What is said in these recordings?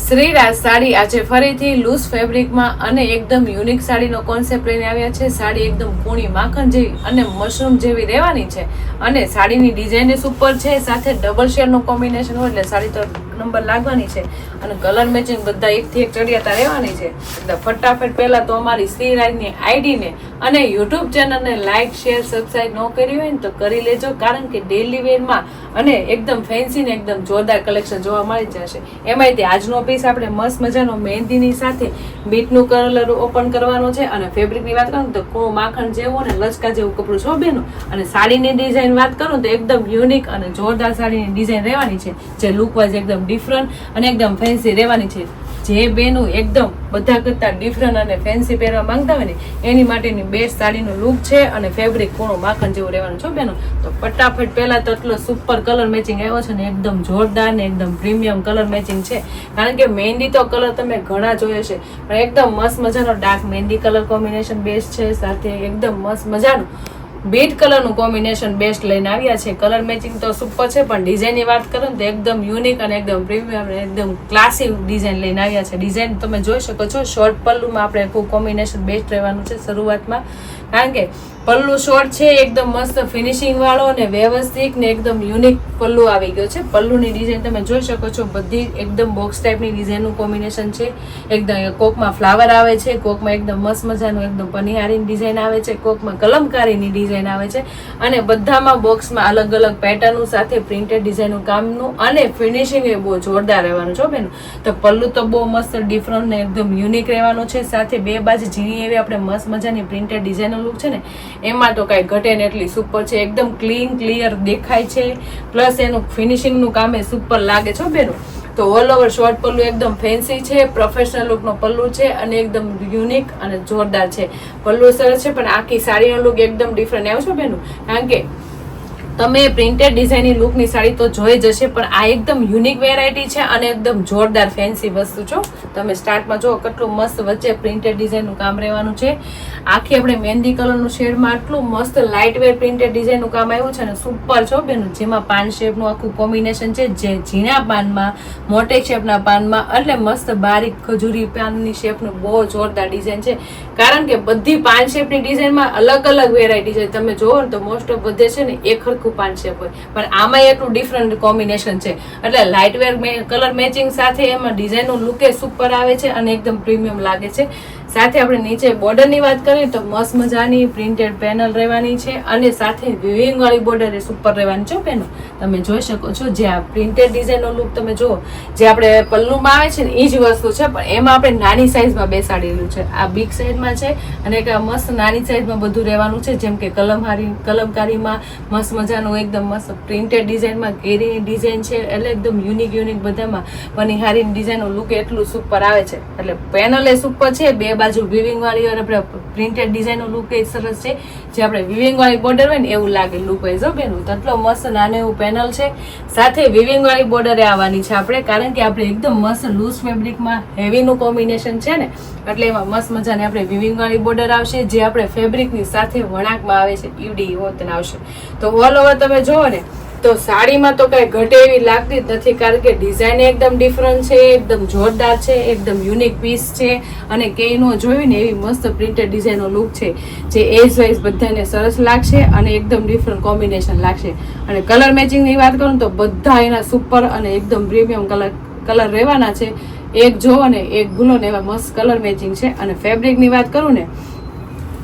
શ્રીરાજ સાડી આજે ફરીથી લૂઝ ફેબ્રિકમાં અને એકદમ યુનિક સાડીનો કોન્સેપ્ટ લઈને આવ્યા છે. સાડી એકદમ કૂણી માખણ જેવી અને મશરૂમ જેવી રહેવાની છે. અને સાડીની ડિઝાઇન સુપર છે. સાથે ડબલ શેરનું કોમ્બિનેશન હોય એટલે સાડી તો નંબર લાગવાની છે અને કલર મેચિંગ બધા એકથી એક ચડિયાતા રહેવાની છે. એટલે ફટાફટ પહેલાં તો અમારી શ્રીરાજની આઈડીને અને યુટ્યુબ ચેનલને લાઇક શેર સબસ્ક્રાઈબ ન કરી હોય ને તો કરી લેજો, કારણ કે ડેલી વેરમાં અને એકદમ ફેન્સી ને એકદમ જોરદાર કલેક્શન જોવા મળી જશે. એમાંય તે આજનો પીસ આપણે મસ્ત મજાનો મહેંદીની સાથે બીટનું કલર ઓપન કરવાનો છે અને ફેબ્રિકની વાત કરું તો કો માખણ જેવું ને લચકા જેવું કપડું શોભેનું અને સાડીની ડિઝાઇન વાત કરું તો એકદમ યુનિક અને જોરદાર સાડીની ડિઝાઇન રહેવાની છે. જે લુક વાઇઝ ડિફરન્ટ અને એકદમ ફેન્સી રહેવાની છે. જે બેનું એકદમ બધા કરતાં ડિફરન્ટ અને ફેન્સી પહેરવા માંગતા હોય ને, એની માટેની બેસ્ટ સાડીનું લુક છે અને ફેબ્રિક કોણો માખણ જેવું રહેવાનું છો બેનો? તો ફટાફટ પહેલાં તો એટલો સુપર કલર મેચિંગ આવ્યો છે ને, એકદમ જોરદાર ને એકદમ પ્રીમિયમ કલર મેચિંગ છે. કારણ કે મહેંદી તો કલર તમે ઘણા જોયો છે પણ એકદમ મસ્ત મજાનો dark mehndi colour combination best છે, સાથે એકદમ મસ્ત મજાનું બીટ કલરનું કોમ્બિનેશન બેસ્ટ લઈને આવ્યા છે. કલર મેચિંગ તો સુપર છે, પણ ડિઝાઇનની વાત કરો ને તો એકદમ યુનિક અને એકદમ પ્રીમિયમ એકદમ ક્લાસી ડિઝાઇન લઈને આવ્યા છે. ડિઝાઇન તમે જોઈ શકો છો, શોર્ટ પલ્લુમાં આપણે ખૂબ કોમ્બિનેશન બેસ્ટ રહેવાનું છે શરૂઆતમાં. કારણ કે પલ્લુ શોર્ટ છે, એકદમ મસ્ત ફિનિશિંગ વાળો અને વ્યવસ્થિત ને એકદમ યુનિક પલ્લુ આવી ગયો છે. પલ્લુની ડિઝાઇન તમે જોઈ શકો છો, બધી એકદમ બોક્સ ટાઈપની ડિઝાઇનનું કોમ્બિનેશન છે. એકદમ કોકમાં ફ્લાવર આવે છે, કોકમાં એકદમ મસ્ત મજાનું એકદમ પનિહારીની ડિઝાઇન આવે છે, કોકમાં કલમકારીની ડિઝાઇન આવે છે. અને બધામાં બોક્સમાં અલગ અલગ પેટર્નો સાથે પ્રિન્ટેડ ડિઝાઇનનું કામનું અને ફિનિશિંગ એ બહુ જોરદાર રહેવાનું છો બેન. તો પલ્લુ તો બહુ મસ્ત ડિફરન્ટ ને એકદમ યુનિક રહેવાનું છે. સાથે બે બાજુ ઝીણી એવી આપણે મસ્ત મજાની પ્રિન્ટેડ ડિઝાઇનનો લુક છે ને એમાં તો કાંઈ ઘટે ને એટલી સુપર છે. એકદમ ક્લીન ક્લિયર દેખાય છે. પ્લસ એનું ફિનિશિંગનું કામ એ સુપર લાગે છે બેનું. તો ઓલ ઓવર શોર્ટ પલ્લુ એકદમ ફેન્સી છે પ્રોફેશનલ લુકનો પલ્લુ છે અને એકદમ યુનિક અને જોરદાર છે. પલ્લુ સરસ છે, પણ આખી સાડીનો લુક એકદમ ડિફરન્ટ આવ્યો છો બેનું? કારણ કે તમે પ્રિન્ટેડ ડિઝાઇનની લુકની સાડી તો જોઈ જશે પણ આ એકદમ યુનિક વેરાયટી છે અને એકદમ જોરદાર ફેન્સી વસ્તુ છો તમે સ્ટાર્ટમાં જુઓ કેટલું મસ્ત વચ્ચે પ્રિન્ટેડ ડિઝાઇનનું કામ રહેવાનું છે. આખી આપણે મહેંદી કલરનું શેડમાં આટલું મસ્ત લાઇટવેર પ્રિન્ટેડ ડિઝાઇનનું કામ આવ્યું છે અને સુપર છો બેનું. જેમાં પાન શેપનું આખું કોમ્બિનેશન છે જે ઝીણા પાનમાં, મોટે શેપના પાનમાં એટલે મસ્ત બારીક ખજૂરી પાનની શેપનું બહુ જોરદાર ડિઝાઇન છે. કારણ કે બધી પાન શેપની ડિઝાઇનમાં અલગ અલગ વેરાયટી છે. તમે જોવો ને તો મોસ્ટ ઓફ બધે છે ને એક હરખું પાન શેપ હોય. પણ આમાં એટલું ડિફરન્ટ કોમ્બિનેશન છે. એટલે લાઇટ વેર કલર મેચિંગ સાથે એમાં ડિઝાઇનનું લુકે એ સુપર આવે છે અને એકદમ પ્રીમિયમ લાગે છે. સાથે આપણે નીચે બોર્ડરની વાત કરીએ તો મસ્ત મજાની પ્રિન્ટેડ પેનલ રહેવાની છે અને સાથે વાળી બોર્ડર એ સુપર રહેવાની છે પેનલ તમે જોઈ શકો છો જે આ પ્રિન્ટેડ ડિઝાઇનનો લુક તમે જુઓ. જે આપણે પલ્લુમાં આવે છે ને એ જ વસ્તુ છે, પણ એમાં આપણે નાની સાઇઝમાં બેસાડેલું છે. આ બિગ સાઇઝમાં છે અને એક મસ્ત નાની સાઇઝમાં બધું રહેવાનું છે, જેમ કે કલમહારી, કલમકારીમાં મસ્ત મજાનું એકદમ મસ્ત પ્રિન્ટેડ ડિઝાઇનમાં કેરીની ડિઝાઇન છે, એટલે એકદમ યુનિક યુનિક બધામાં પનિહારીની ડિઝાઇનનો લુક એટલું સુપર આવે છે. એટલે પેનલ એ સુપર છે, બે બાજુ વિવિંગ વાળી અને પ્રિન્ટેડ ડિઝાઇનનું લુક એ સરસ છે. જે આપણે વિવિંગ વાળી બોર્ડર હોય ને એવું લાગે લુક હોય જો બેનું? તો એટલો મસ્ત નાનું એવું પેનલ છે. સાથે વિવિંગ વાળી બોર્ડરે આવવાની છે આપણે, કારણ કે આપણે એકદમ મસ્ત લૂઝ ફેબ્રિકમાં હેવીનું કોમ્બિનેશન છે ને, એટલે એમાં મસ્ત મજાની આપણે વિવિંગ વાળી બોર્ડર આવશે, જે આપણે ફેબ્રિકની સાથે વણાકમાં આવે છે, ઈવડી હોતન આવશે. તો ઓલ ઓવર તમે જુઓ ને તો સાડીમાં તો કઈ ઘટે એવી લાગતી જ નથી, કારણ કે ડિઝાઇન એકદમ ડિફરન્ટ છે, એકદમ જોરદાર છે, એકદમ યુનિક પીસ છે અને કેનો જોયું ને એવી મસ્ત પ્રિન્ટેડ ડિઝાઇનનો લુક છે, જે એજ વાઇઝ બધાને સરસ લાગશે અને એકદમ ડિફરન્ટ કોમ્બિનેશન લાગશે. અને કલર મેચિંગની વાત કરું તો બધા એના સુપર અને એકદમ પ્રીમિયમ કલર કલર રહેવાના છે. એક જો અને એક ભૂલો ને એવા મસ્ત કલર મેચિંગ છે. અને ફેબ્રિકની વાત કરું ને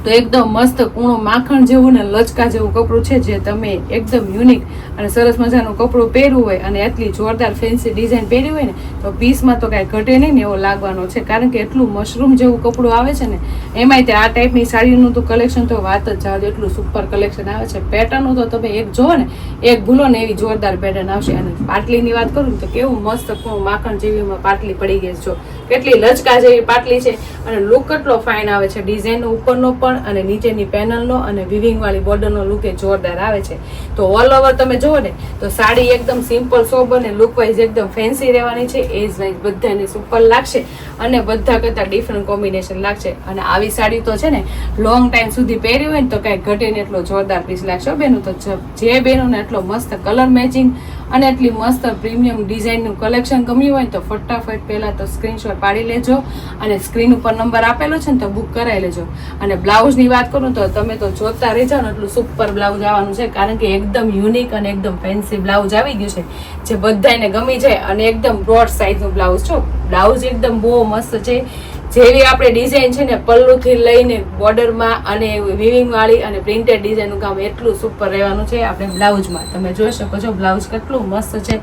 તો એકદમ મસ્ત કૂણું માખણ જેવું ને લચકા જેવું કપડું છે જે તમે એકદમ યુનિક અને સરસ મજાનું કપડું પહેરવું હોય અને એટલી જોરદાર ફેન્સી ડિઝાઇન પહેરી હોય ને, તો પીસમાં તો કાંઈ ઘટે નહીં ને એવો લાગવાનો છે. કારણ કે એટલું મશરૂમ જેવું કપડું આવે છે ને, એમાંય તે આ ટાઈપની સાડીનું તો કલેક્શન તો વાત જ જાવ એટલું સુપર કલેક્શન આવે છે. પેટર્નનું તો તમે એક જુઓ ને, એક ભૂલો ને એવી જોરદાર પેટર્ન આવશે. અને પાટલીની વાત કરું તો કેવું મસ્ત કૂણું માખણ જેવી એમાં પાટલી પડી ગઈ છે. કેટલી લચકા જેવી પાટલી છે અને લુક કેટલો ફાઇન આવે છે. ડિઝાઇન ઉપરનો પણ અને નીચેની પેનલનો અને વિવિંગવાળી બોર્ડરનો લુકે જોરદાર આવે છે. તો ઓલ ઓવર તમે જુઓ ને, તો સાડી એકદમ સિમ્પલ સોબર ને લુક વાઇઝ એકદમ ફેન્સી રહેવાની છે. એજ વાઇઝ બધાને સુપર લાગશે અને બધા કરતાં ડિફરન્ટ કોમ્બિનેશન લાગશે. અને આવી સાડી તો છે ને લોંગ ટાઈમ સુધી પહેરી હોય ને તો કાંઈ ઘટે ને એટલો જોરદાર પીસ લાગશે બેનું. તો જે બેનું ને એટલો મસ્ત કલર મેચિંગ અને એટલી મસ્ત પ્રીમિયમ ડિઝાઇનનું કલેક્શન ગમ્યું હોય તો ફટાફટ પહેલાં તો સ્ક્રીનશોટ પાડી લેજો અને સ્ક્રીન ઉપર નંબર આપેલો છે ને તો બુક કરાવી લેજો. અને બ્લાઉઝની વાત કરું તો તમે તો જોતા રહેજો ને એટલું સુપર બ્લાઉઝ આવવાનું છે કારણ કે એકદમ યુનિક અને એકદમ ફેન્સી બ્લાઉઝ આવી ગયું છે. જે બધાને ગમી જાય અને એકદમ બ્રોડ સાઇઝનું બ્લાઉઝ છો બ્લાઉઝ એકદમ બહુ મસ્ત છે. જેવી આપણે ડિઝાઇન છે ને, પલ્લુથી લઈને બોર્ડરમાં અને વિવિંગ વાળી અને પ્રિન્ટેડ ડિઝાઇનનું કામ એટલું સુપર રહેવાનું છે. આપણે બ્લાઉઝમાં. તમે જોઈ શકો છો બ્લાઉઝ કેટલું મસ્ત છે.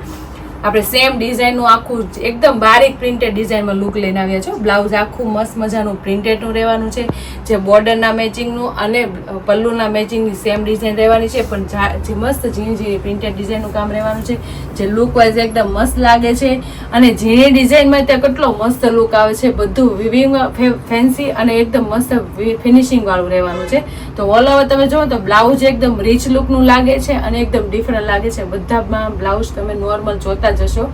આપણે સેમ ડિઝાઇનનું આખું એકદમ બારીક પ્રિન્ટેડ ડિઝાઇનમાં લુક લઈને આવ્યા છો બ્લાઉઝ આખું મસ્ત મજાનું પ્રિન્ટેડનું રહેવાનું છે. જે બોર્ડરના મેચિંગનું અને પલ્લુના મેચિંગની સેમ ડિઝાઇન રહેવાની છે. પણ જે મસ્ત ઝીણી ઝીણી પ્રિન્ટેડ ડિઝાઇનનું કામ રહેવાનું છે. જે લુક વાઇઝ એકદમ મસ્ત લાગે છે. અને ઝીણી ડિઝાઇનમાં ત્યાં કેટલો મસ્ત લુક આવે છે. બધું વિવિંગ ફેન્સી અને એકદમ મસ્ત ફિનિશિંગવાળું રહેવાનું છે. તો ઓલ ઓવર તમે જુઓ તો બ્લાઉઝ એકદમ રીચ લુકનું લાગે છે અને એકદમ ડિફરન્ટ લાગે છે. બધામાં બ્લાઉઝ તમે નોર્મલ જોતા જશો.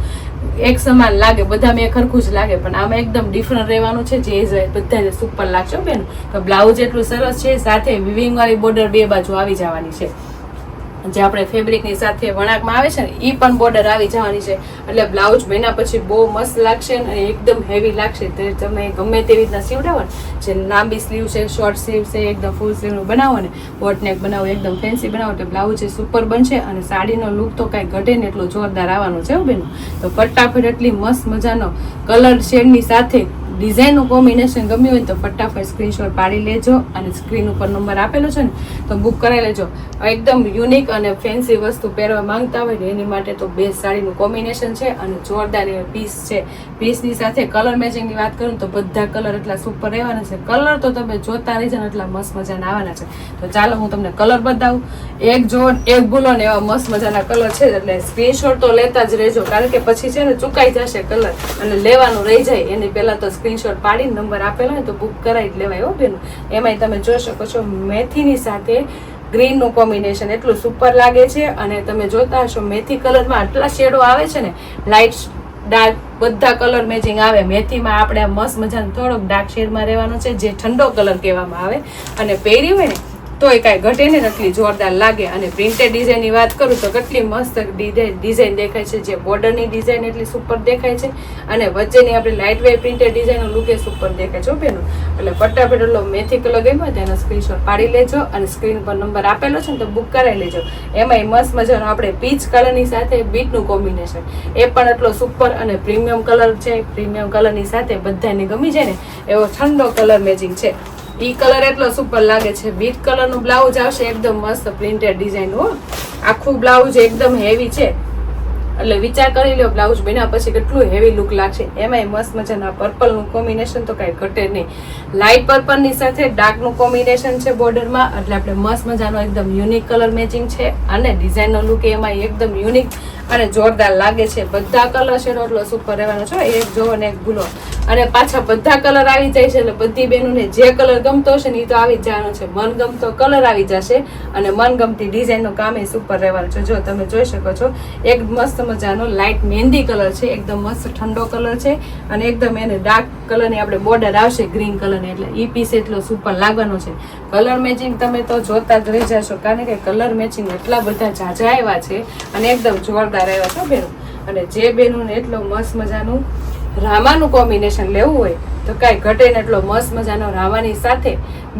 એક સમાન લાગે, બધામાં એક ખરખું જ લાગે, પણ આમાં એકદમ ડિફરન્ટ રહેવાનું છે, જે જ બધા સુપર લાગશે બેન. તો બ્લાઉઝ એટલું સરસ છે, સાથે વિવિંગ વાળી બોર્ડર બે બાજુ આવી જવાની છે. જે આપણે ફેબ્રિકની સાથે વણાકમાં આવે છે ને એ પણ બોર્ડર આવી જવાની છે. એટલે બ્લાઉઝ બન્યા પછી બહુ મસ્ત લાગશે અને એકદમ હેવી લાગશે. તે તમે ગમે તેવી રીતના સીવડાવો ને, જે લાંબી સ્લીવ છે શોર્ટ સ્લીવ છે, એકદમ ફૂલ સ્લીવનું બનાવો ને બોટનેક બનાવો, એકદમ ફેન્સી બનાવો, તો બ્લાઉઝ એ સુપર બનશે અને સાડીનો લુક તો કાંઈ ઘટે ને એટલો જોરદાર આવવાનો છે બેનો. તો ફટાફટ એટલી મસ્ત મજાનો કલર શેડની સાથે ડિઝાઇનનું કોમ્બિનેશન ગમ્યું હોય તો ફટાફટ સ્ક્રીનશોટ પાડી લેજો અને સ્ક્રીન ઉપર નંબર આપેલો છે ને, તો બુક કરાવી લેજો. એકદમ યુનિક અને ફેન્સી વસ્તુ પહેરવા માંગતા હોય ને, એની માટે તો બે સાડીનું કોમ્બિનેશન છે અને જોરદાર પીસ છે. પીસની સાથે કલર મેચિંગની વાત કરું તો બધા કલર એટલા સુપર રહેવાના છે. કલર તો તમે જોતા રહી જાય એટલા મસ્ત મજાના આવવાના છે. તો ચાલો હું તમને કલર બતાવું. એક જો એક ભૂલો ને એવા મસ્ત મજાના કલર છે એટલે સ્ક્રીનશોટ તો લેતા જ રહેજો, કારણ કે પછી છે ને ચુકાઈ જશે કલર અને લેવાનું રહી જાય. એની પહેલાં તો સ્ક્રીનશોટ પાડીને નંબર આપેલો હોય તો બુક કરાવી જ લેવાય હો બેન. એમાંય તમે જોઈ શકો છો મેથીની સાથે ગ્રીનનું કોમ્બિનેશન એટલું સુપર લાગે છે અને તમે જોતા હશો મેથી કલરમાં આટલા શેડો આવે છે ને લાઇટ ડાર્ક બધા કલર મેચિંગ આવે. મેથીમાં આપણે મસ્ત મજાનો થોડોક ડાર્ક શેડમાં રહેવાનો છે, જે ઠંડો કલર કહેવામાં આવે. અને પહેરી હોય ને તોય કાંઈ ઘટે ને એટલી જોરદાર લાગે. અને પ્રિન્ટેડ ડિઝાઇનની વાત કરું તો કેટલી મસ્ત ડિઝાઇન દેખાય છે. જે બોર્ડરની ડિઝાઇન એટલી સુપર દેખાય છે. અને વચ્ચેની આપણે લાઇટ વેર પ્રિન્ટેડ ડિઝાઇનનો લુક એ સુપર દેખાય છે બેનો. એટલે ફટાફટ એટલો મેથી કલર ગમ્યો તેનો તો સ્ક્રીનશોટ પાડી લેજો અને સ્ક્રીન પર નંબર આપેલો છે ને તો બુક કરાવી લેજો. એમાંય મસ્ત મજાનો આપણે પીચ કલરની સાથે બીટનું કોમ્બિનેશન એ પણ એટલો સુપર અને પ્રીમિયમ કલર છે. પ્રીમિયમ કલરની સાથે બધાને ગમી જાય ને, એવો ઠંડો કલર મેચિંગ છે. ઈ કલર એટલો સુપર લાગે છે. બીટ કલરનું બ્લાઉઝ આવશે એકદમ મસ્ત પ્રિન્ટેડ ડિઝાઇન હો આખું બ્લાઉઝ એકદમ હેવી છે. એટલે વિચાર કરી લો બ્લાઉઝ બન્યા પછી કેટલું હેવી લુક લાગશે. એમાંય મસ્ત મજાના પર્પલનું કોમ્બિનેશન તો કાંઈ ઘટે નહીં. લાઇટ પર્પલની સાથે ડાર્કનું કોમ્બિનેશન છે બોર્ડરમાં એટલે આપણે મસ્ત મજાનો એકદમ યુનિક કલર મેચિંગ છે. અને ડિઝાઇન નો લુક એમાં એકદમ યુનિક અને જોરદાર લાગે છે. બધા કલર શેડો એટલો સુપર રહેવાનો છે. એક જોવો ને એક ભૂલો. અને પાછા બધા કલર આવી જાય છે એટલે બધી બહેનોને જે કલર ગમતો હશે ને એ તો આવી જવાનો છે. મન ગમતો કલર આવી જશે અને મનગમતી ડિઝાઇનનું કામ એ સુપર રહેવાનું છે. જો તમે જોઈ શકો છો, એક મસ્ત મજાનો લાઇટ મહેંદી કલર છે, એકદમ મસ્ત ઠંડો કલર છે અને એકદમ એને ડાર્ક કલરની આપણે બોર્ડર આવશે ગ્રીન કલરની એટલે એ પીસ એટલો સુપર લાગવાનો છે. કલર મેચિંગ તમે તો જોતા જ રહી જશો કારણ કે કલર મેચિંગ એટલા બધા ઝાઝા આવ્યા છે અને એકદમ જોરદાર આવ્યા છે બેનો. અને જે બેનોને એટલો મસ્ત મજાનું રામાનું કોમ્બિનેશન લેવું હોય તો કાંઈ ઘટે ને એટલો મસ્ત મજાનો રામાની સાથે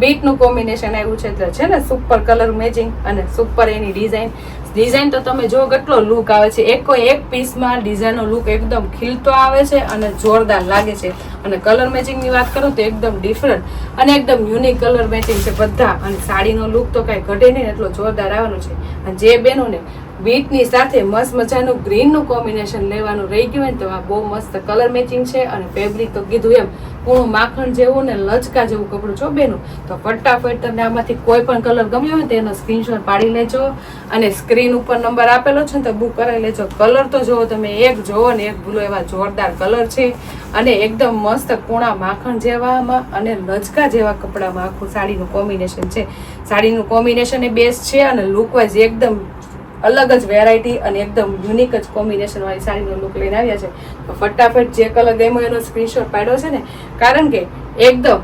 બીટનું કોમ્બિનેશન આવ્યું છે. એટલે છે ને સુપર કલર મેચિંગ અને સુપર એની ડિઝાઇન ડિઝાઇન તો તમે જો કેટલો લુક આવે છે. એક કોઈ એક પીસમાં ડિઝાઇનનો લુક એકદમ ખીલતો આવે છે અને જોરદાર લાગે છે. અને કલર મેચિંગની વાત કરું તો એકદમ ડિફરન્ટ અને એકદમ યુનિક કલર મેચિંગ છે બધા. અને સાડીનો લુક તો કાંઈ ઘટે નહીં એટલો જોરદાર આવવાનો છે. અને જે બેનોને બીટની સાથે મસ્ત મજાનું ગ્રીનનું કોમ્બિનેશન લેવાનું રહી ગયું ને તો આ બહુ મસ્ત કલર મેચિંગ છે અને ફેબ્રિક તો કીધું એમ કૂણું માખણ જેવું ને લચકા જેવું કપડું છો બેનું? તો ફટાફટ તમને આમાંથી કોઈ પણ કલર ગમ્યો હોય ને તો એનો સ્ક્રીનશોટ પાડી લેજો અને સ્ક્રીન ઉપર નંબર આપેલો છે ને તો બુક કરાવી લેજો. કલર તો જુઓ તમે, એક જોવો ને એક ભૂલો એવા જોરદાર કલર છે અને એકદમ મસ્ત કૂણા માખણ જેવામાં અને લચકા જેવા કપડામાં આખું સાડીનું કોમ્બિનેશન છે. સાડીનું કોમ્બિનેશન એ બેસ્ટ છે અને લુકવાઇઝ એકદમ અલગ જ વેરાયટી અને એકદમ યુનિક જ કોમ્બિનેશન વાળી સાડીનો લુક લઈને આવ્યા છે. તો ફટાફટ જે કલર ગમ્યો એનો સ્ક્રીનશોટ પાડ્યો છે ને. કારણ કે એકદમ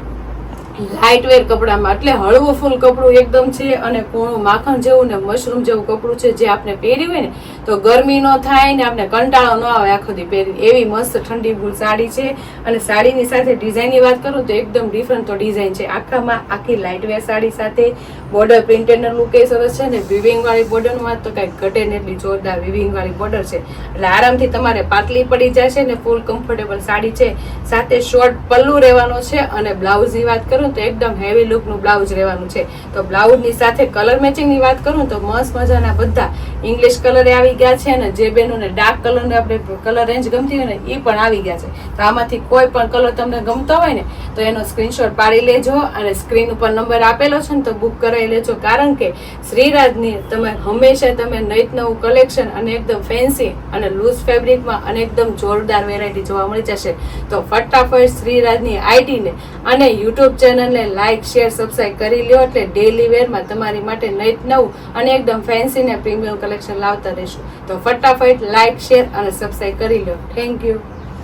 લાઇટ વેર કપડામાં. એટલે હળવું ફૂલ કપડું એકદમ છે અને કોણું માખણ જેવું ને મશરૂમ જેવું કપડું છે જે આપણે પહેર્યું હોય ને, તો ગરમી ન થાય ને આપણે કંટાળો ન આવે આખો દી પહેરી. એવી મસ્ત ઠંડી ફૂલ સાડી છે અને સાડીની સાથે ડિઝાઇનની વાત કરું તો એકદમ ડિફરન્ટ તો ડિઝાઇન છે. આખામાં આખી લાઇટ વેર સાડી સાથે બોર્ડર પ્રિન્ટેડનો લુક એ સરસ છે ને વિવિંગવાળી બોર્ડરની વાત તો કઈ ઘટે ને એટલી જોરદાર વિવિંગ વાળી બોર્ડર છે. એટલે આરામથી તમારે પાતળી પડી જાય છે ને ફૂલ કમ્ફર્ટેબલ સાડી છે. સાથે શોર્ટ પલ્લુ રહેવાનો છે અને બ્લાઉઝની વાત કરું તો એકદમ હેવી લુકનું બ્લાઉઝ રહેવાનું છે. તો બ્લાઉઝની સાથે કલર મેચિંગની વાત કરું તો મસ્ત મજાના બધા ઇંગ્લિશ કલર આવી ગયા છે અને જે બેનોને ડાર્ક કલરને આપણે કલર રેન્જ ગમતી હોય ને એ પણ આવી ગયા છે. તો આમાંથી કોઈ પણ કલર તમને ગમતો હોય ને તો એનો સ્ક્રીનશોટ પાડી લેજો અને સ્ક્રીન ઉપર નંબર આપેલો છે ને તો બુક કરાવી લેજો. કારણ કે શ્રીરાજની તમે હંમેશા તમે નઈત નવું કલેક્શન અને એકદમ ફેન્સી અને લૂઝ ફેબ્રિકમાં અને એકદમ જોરદાર વેરાયટી જોવા મળી જશે. તો ફટાફટ શ્રીરાજની આઈડીને અને યુટ્યુબ ચેનલને લાઇક શેર સબસ્ક્રાઈબ કરી લ્યો એટલે ડેલી વેરમાં તમારી માટે નઈત નવું અને એકદમ ફેન્સી ને પ્રીમિયમ કલેક્શન લાવતા રહેશું. તો ફટાફટ લાઇક શેર અને સબસ્ક્રાઈબ કરી લ્યો. Thank you